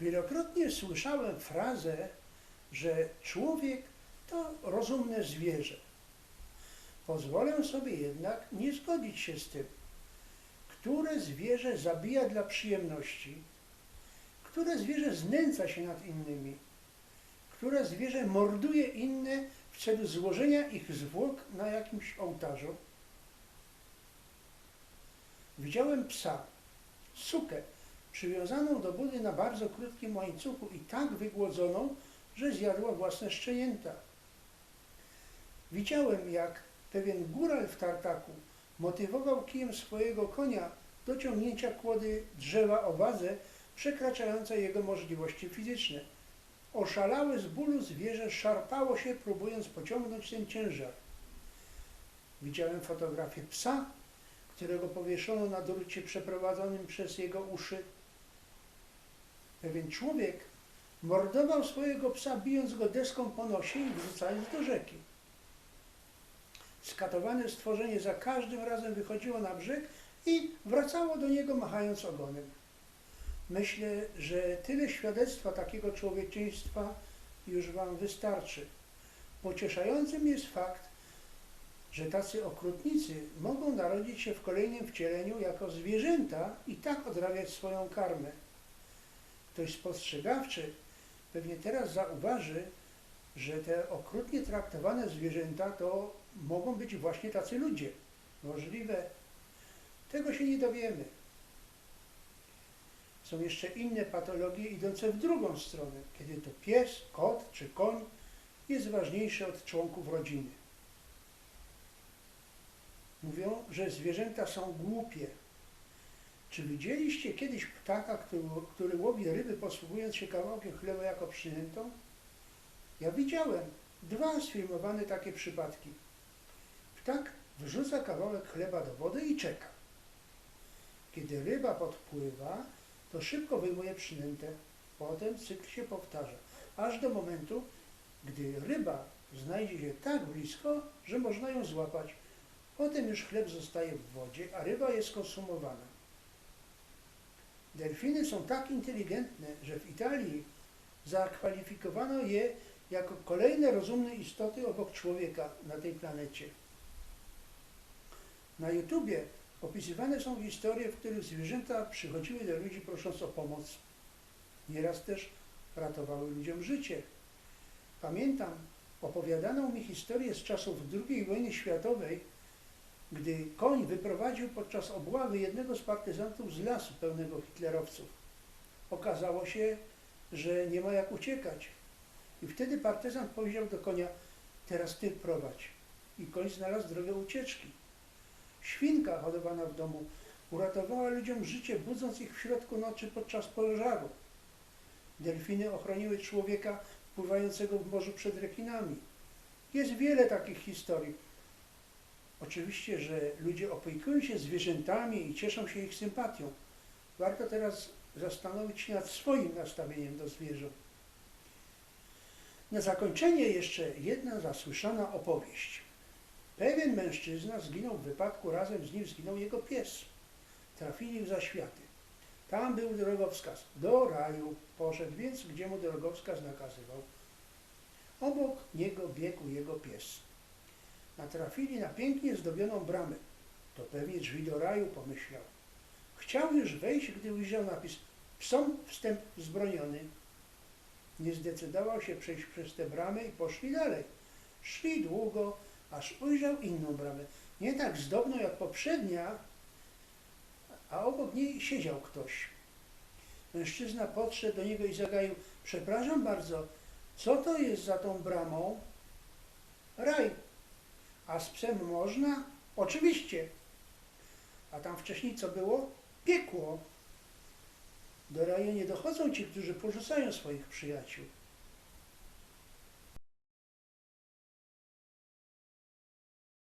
Wielokrotnie słyszałem frazę, że człowiek to rozumne zwierzę. Pozwolę sobie jednak nie zgodzić się z tym. Które zwierzę zabija dla przyjemności? Które zwierzę znęca się nad innymi? Które zwierzę morduje inne w celu złożenia ich zwłok na jakimś ołtarzu? Widziałem psa, sukę, przywiązaną do budy na bardzo krótkim łańcuchu i tak wygłodzoną, że zjadła własne szczenięta. Widziałem, jak pewien góral w tartaku motywował kijem swojego konia do ciągnięcia kłody drzewa o wadze przekraczającej jego możliwości fizyczne. Oszalałe z bólu zwierzę szarpało się, próbując pociągnąć ten ciężar. Widziałem fotografię psa, którego powieszono na drucie przeprowadzonym przez jego uszy. Pewien człowiek mordował swojego psa, bijąc go deską po nosie i wrzucając do rzeki. Skatowane stworzenie za każdym razem wychodziło na brzeg i wracało do niego machając ogonem. Myślę, że tyle świadectwa takiego człowieczeństwa już Wam wystarczy. Pocieszającym jest fakt, że tacy okrutnicy mogą narodzić się w kolejnym wcieleniu jako zwierzęta i tak odrabiać swoją karmę. Ktoś spostrzegawczy pewnie teraz zauważy, że te okrutnie traktowane zwierzęta to mogą być właśnie tacy ludzie. Możliwe. Tego się nie dowiemy. Są jeszcze inne patologie idące w drugą stronę, kiedy to pies, kot czy koń jest ważniejszy od członków rodziny. Mówią, że zwierzęta są głupie. Czy widzieliście kiedyś ptaka, który, który łowi ryby posługując się kawałkiem chleba jako przynętą? Ja widziałem dwa sfilmowane takie przypadki. Ptak wrzuca kawałek chleba do wody i czeka. Kiedy ryba podpływa, to szybko wyjmuje przynętę. Potem cykl się powtarza, aż do momentu, gdy ryba znajdzie się tak blisko, że można ją złapać. Potem już chleb zostaje w wodzie, a ryba jest konsumowana. Delfiny są tak inteligentne, że w Italii zakwalifikowano je jako kolejne rozumne istoty obok człowieka na tej planecie. Na YouTubie opisywane są historie, w których zwierzęta przychodziły do ludzi prosząc o pomoc. Nieraz też ratowały ludziom życie. Pamiętam opowiadaną mi historię z czasów II wojny światowej, gdy koń wyprowadził podczas obławy jednego z partyzantów z lasu pełnego hitlerowców. Okazało się, że nie ma jak uciekać. I wtedy partyzant powiedział do konia, teraz ty prowadź. I koń znalazł drogę ucieczki. Świnka hodowana w domu uratowała ludziom życie, budząc ich w środku nocy podczas pożaru. Delfiny ochroniły człowieka pływającego w morzu przed rekinami. Jest wiele takich historii. Oczywiście, że ludzie opiekują się zwierzętami i cieszą się ich sympatią. Warto teraz zastanowić się nad swoim nastawieniem do zwierząt. Na zakończenie jeszcze jedna zasłyszana opowieść. Pewien mężczyzna zginął w wypadku, razem z nim zginął jego pies. Trafili w zaświaty. Tam był drogowskaz. Do raju poszedł, więc gdzie mu drogowskaz nakazywał. Obok niego biegł jego pies. Natrafili na pięknie zdobioną bramę. To pewnie drzwi do raju, pomyślał. Chciał już wejść, gdy ujrzał napis Psom wstęp wzbroniony. Nie zdecydował się przejść przez tę bramę i poszli dalej. Szli długo, aż ujrzał inną bramę. Nie tak zdobną jak poprzednia, a obok niej siedział ktoś. Mężczyzna podszedł do niego i zagaił, przepraszam bardzo, co to jest za tą bramą? A psem można? Oczywiście. A tam wcześniej co było? Piekło. Do raju nie dochodzą ci, którzy porzucają swoich przyjaciół.